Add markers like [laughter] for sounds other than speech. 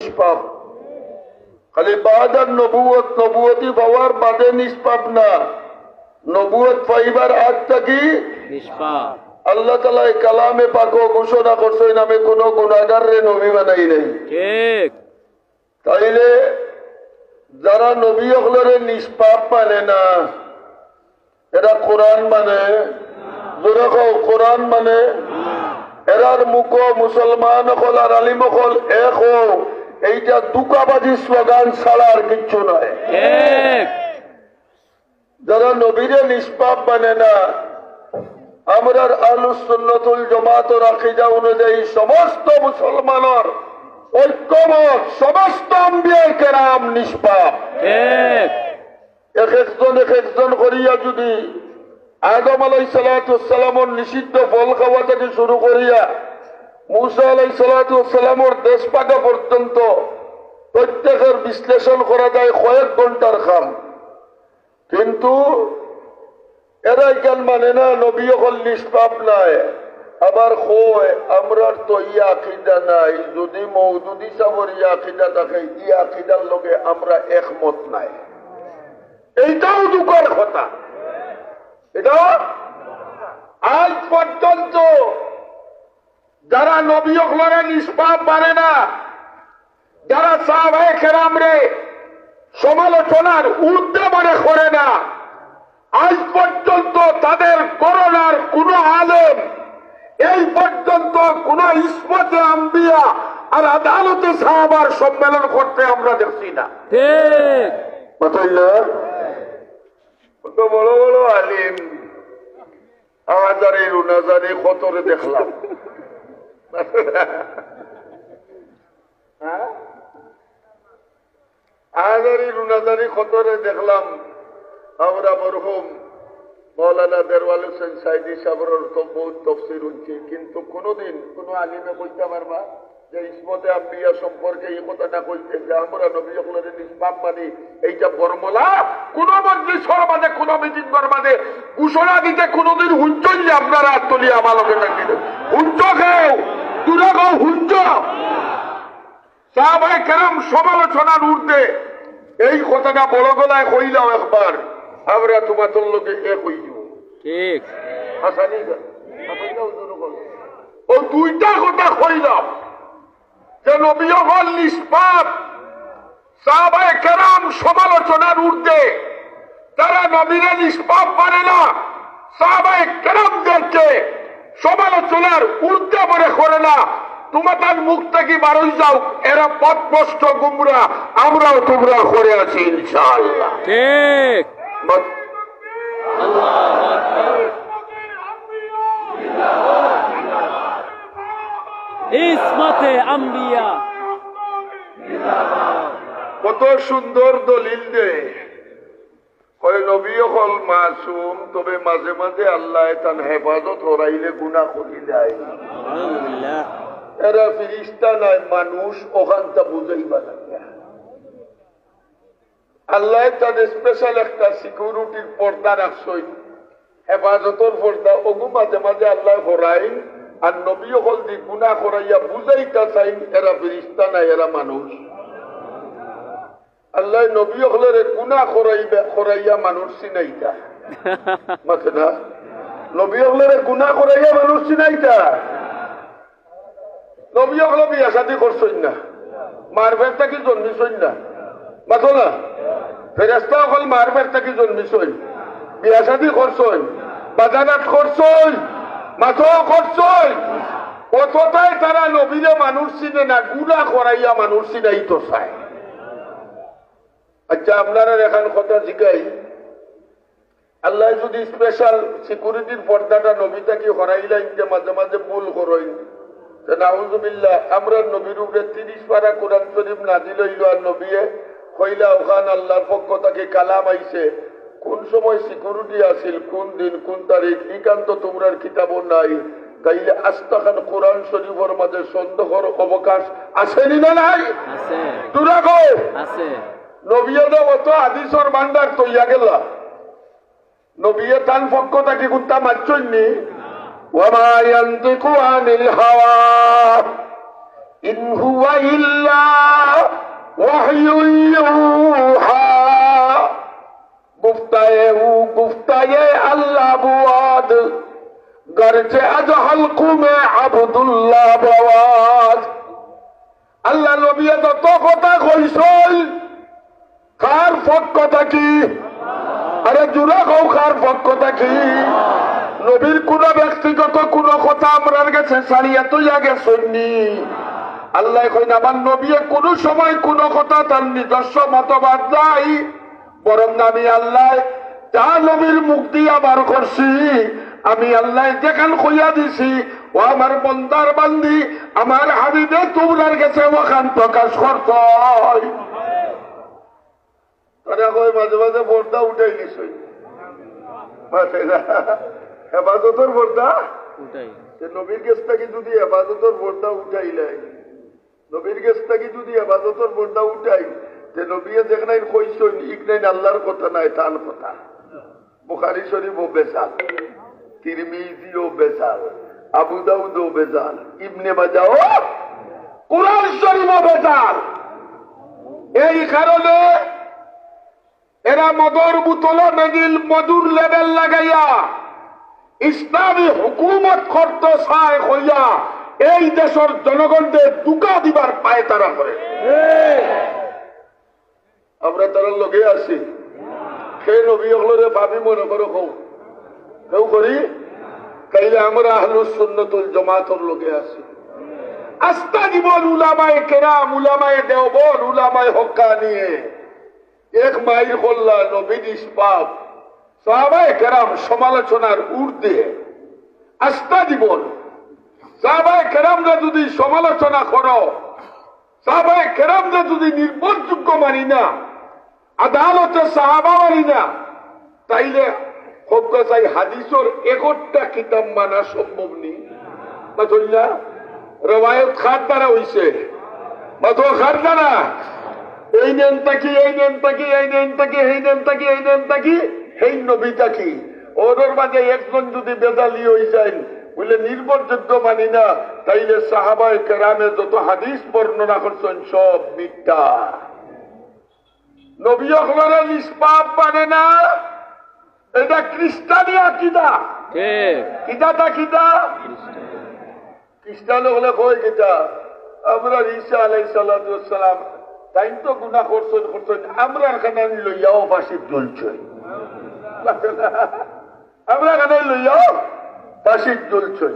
নিষ্পাপ। খালি বাদার নবুয়ত নবুয়তি পাওয়ার বাদে নিষ্পাপ না। নবুয়ত পাইবার আগ থাকি নিষ্পাপ। আল্লাহ তালা এই কালামে পাকো ঘোষণা করছেন আমি কোনো গুণাগার রে নবী বানাই নাই। তাইলে যারা নবী অকলরে নিষ্পাপ মানে না এরা কোরআন মানে। জোরে কও কোরআন মানে। এরার মুখ মুসলমান অকল আর আলিম অকল এক হো এইটা দুকাবাজি স্লোগান ছাড়া আর কিচ্ছু নয়। যারা নবীরে নিষ্পাপ মানে না আমরার আলু সুন্নতুল জমাতর আকিদা অনুযায়ী সমস্ত মুসলমানের ঐক্যমত সমস্ত কেরাম নিষ্পাপ। এক একজন এক একজন করিয়া যদি আদম আলাই সালাতামর নিষিদ্ধ ফল খাওয়া থেকে শুরু করিয়া মুসা দেশ পাকা পর্যন্ত প্রত্যেকের বিশ্লেষণ করা যায় কয়েক ঘণ্টার খাম। কিন্তু এরা কেন মানে না নবী অকল নিষ্পাপ নাই, আবার কয়, আমরার তো ইয়া আকিদা নাই, যদি মৌদুদি সাবর ইয়া আকিদা থাকে ইয়া আকিদার লগে আমরা একমত নাই। এইটাও দুঃখের কথা। এটা আজ পর্যন্ত যারা নবী অকলরে নিষ্পাপ মানে না যারা সাহাবায়ে কেরাম রে সমালোচনার ঊর্ধ্বে মনে করে না আজ পর্যন্ত তাদের করোনার কোন আলেম এই পর্যন্ত কোন ইসমতে আম্বিয়া আর আদালতে সাহাবার সম্মেলন করতে আমরা দেখছি না। বড় বড় আলিম। আওয়াজারি রুনাজারি কতরে দেখলাম। হ্যাঁ? আওয়াজারি রুনাজারি কতরে দেখলাম আমরা মরহুম মৌলানা দেরওয়াল হোসেন সাইদি সাবর তো বহুত তফসির হচ্ছে, কিন্তু কোনোদিন কোনো আলিমে কইতে পারবা যে ইসমতে আম্বিয়া সম্পর্কে এই কথাটা কইতে যে আমরা নবী নিষ্পাপ মানি, এইটা বর্মলা কোন মন্ত্রীশ্বর মাঝে, কোন মিটিং মাঝে ঘোষণা দিতে কোনোদিন হুঞ্চই যে আপনারা আত্মলি আমালকে নাকি হুঞ্চ সাহাবাই কেরাম সমালোচনার ঊর্ধ্বে এই কথাটা বড় গলায় একবার। আমরা লোকে ঠিক। হাসানি ও দুইটা কথা কইলাম। যে নবী হল নিষ্পাপ সাহাবায়ে কেরাম সমালোচনার ঊর্ধ্বে তারা নবীরা নিষ্পাপ মানে না সাহাবায়ে কেরামদেরকে সমালোচনার ঊর্ধ্বে মনে করে না। তোমাদের মুখ থেকে বারোই যাও এরা পথভ্রষ্ট গুমরা আমরাও তোমরা করে আছি ইনশাআল্লাহ। ইসমতে আম্বিয়া। কত সুন্দর দলিল দে কয় নবী হল মাসুম তবে মাঝে মাঝে আল্লাহ তান হেফাজত হরাইলে গুণা করি দেয়। এরা ফিরিস্তা নাই মানুষ ওখানটা বুঝাইবা আল্লাহ তাদের স্পেশাল একটা সিকিউরিটির পর্দা রাখছই। হেফাজতর পর্দা ওগু মাঝে মাঝে আল্লাহ হরাইন আর নবী হল দি গুণা করাইয়া বুঝাইতা চাইন এরা ফিরিস্তা নাই এরা মানুষ। আল্লাহ নবী হলের গুণা করাইবা করাইয়া মানুষ চিনাইতা। মাথে না নবী হলের গুণা করাইয়া মানুষ চিনাইতা। নবী হলে বিয়া শাদি করছই না। মার ফের থাকি জন্মিছই না। মাথো না ফেরেস্তা অকল মার ফের থাকি জন্মিছই। বিয়া শাদি করছই বাজানাত করছই মাথো করছই। অতটাই তারা নবীরে মানুষ চিনে না গুণা করাইয়া মানুষ চিনাই তো চায়। আচ্ছা আপনারা এখন কথা জিকাই আল্লাহ যদি স্পেশাল সিকিউরিটির পর্দাটা নবীটাকে হরাইলাই যে মাঝে মাঝে ভুল করই নাউজুবিল্লাহ আমরা নবীর উপরে তিরিশ পারা কোরআন শরীফ নাজিল হইল আর নবীয়ে হইলা ওখান আল্লাহর পক্ষ তাকে কালাম আইছে। কোন সময় সিকিউরিটি আছিল কোন দিন কোন তারিখ নিকান্ত তোমরার কিতাব নাই। তাইলে আস্তাখান কোরআন শরীফের মাঝে সন্দেহর অবকাশ আসেনি না নাই? আছে নবীয়দে অত তৈয়া গেলা। নবীয়ে তান পক্ষ মারছইনি। ওমা আনিল হাওয়া। গুফতায়ে গুফতায়ে আল্লাহ বুয়াদ। গরচে আজ নবিয়ে কথা কইসল কার পক্ষ থাকি আরে জুড়া কও কার থাকি নবীর কোন ব্যক্তিগত কোন কথা আমরার কাছে ছাড়িয়া তুই আগে শুননি আল্লাহ কইন, আমার নবী কোন সময় কোন কথা তার নিজস্ব মতবাদ নাই। বরং আমি আল্লাহ যা নবীর মুক্তি আবার করছি, আমি আল্লাহ যেখান কইয়া দিছি, ও আমার বন্দার বান্দি, আমার হাবিবে তোমরার কাছে ওখান প্রকাশ করত। মাঝে মাঝে পর্দা উঠাই নিছই? হেফাজতর পর্দা নবীর গেছ থাকি যদি হেফাজতর পর্দা উঠাই লাই? নবীর গেছ থাকি যদি হেফাজতর পর্দা উঠাই যে নবীয়ে যেখানে কইসই ইকনাইন আল্লাহর কথা নাই তার কথা। বুখারি শরীফ ও বেসাল তিরমিজি ও বেসাল আবু দাউদ ও বেজাল ইবনে বাজাও কুরআন শরীফ ও বেজাল। এই কারণে এরা মদর বুতলা মেদিল মধুর লেবেল লাগাইয়া। ইসলামী হুকুমত করত চাই হইয়া এই দেশের জনগণদের দুকা দিবার পায় তারা করে। আমরা তারা লগে আছি। সেই নবী হলরে ভাবি মনে করো কৌ কেউ করি? তাইলে আমরা আহলুস সুন্নতুল জমাতর লগে আছি। আস্তা জীবন উলামায় কেরাম, উলামায় দেওবন উলামায় হক্কা নিয়ে। এক মাইল কল্লা নবীন ইসবাব সাহাবায় কেরাম সমালোচনার ঊর্ধ্বে। আস্থা জীবন। সাহাবায় কেরামরা যদি সমালোচনা করো, সাহাবায় কেরামরা যদি নির্ভরযোগ্য মানি না, আদালতে সাহাবা মানি না, তাইলে হোক চাই হাদিসর একটা কিতাব মানা সম্ভব নেই। না রবায়ত খার দ্বারা হইছে। মাত্র খার দ্বারা। এই নেন তাকি এই নেন তাকি এই নেন তাকি এই নেন তাকি এই নেন তাকি এই নবী তাকি ওদের মাঝে একজন যদি বেদালি হয়ে যায় বলে নির্ভরযোগ্য মানি না তাইলে সাহাবাই কেরামে যত হাদিস বর্ণনা করছেন সব মিথ্যা। নবী অকবরের নিষ্পাপ মানে না এটা খ্রিস্টানি আকিদা। কিতাটা কিতা? খ্রিস্টান হলে কই কিতা? আমরা ঈসা আলাই সালাম তাই তো গুণা করছেন করছেন। আমরা এখানে লইয়াও বাসি জ্বলছে। [laughs] আমরা এখানে লইয়াও বাসি জ্বলছে।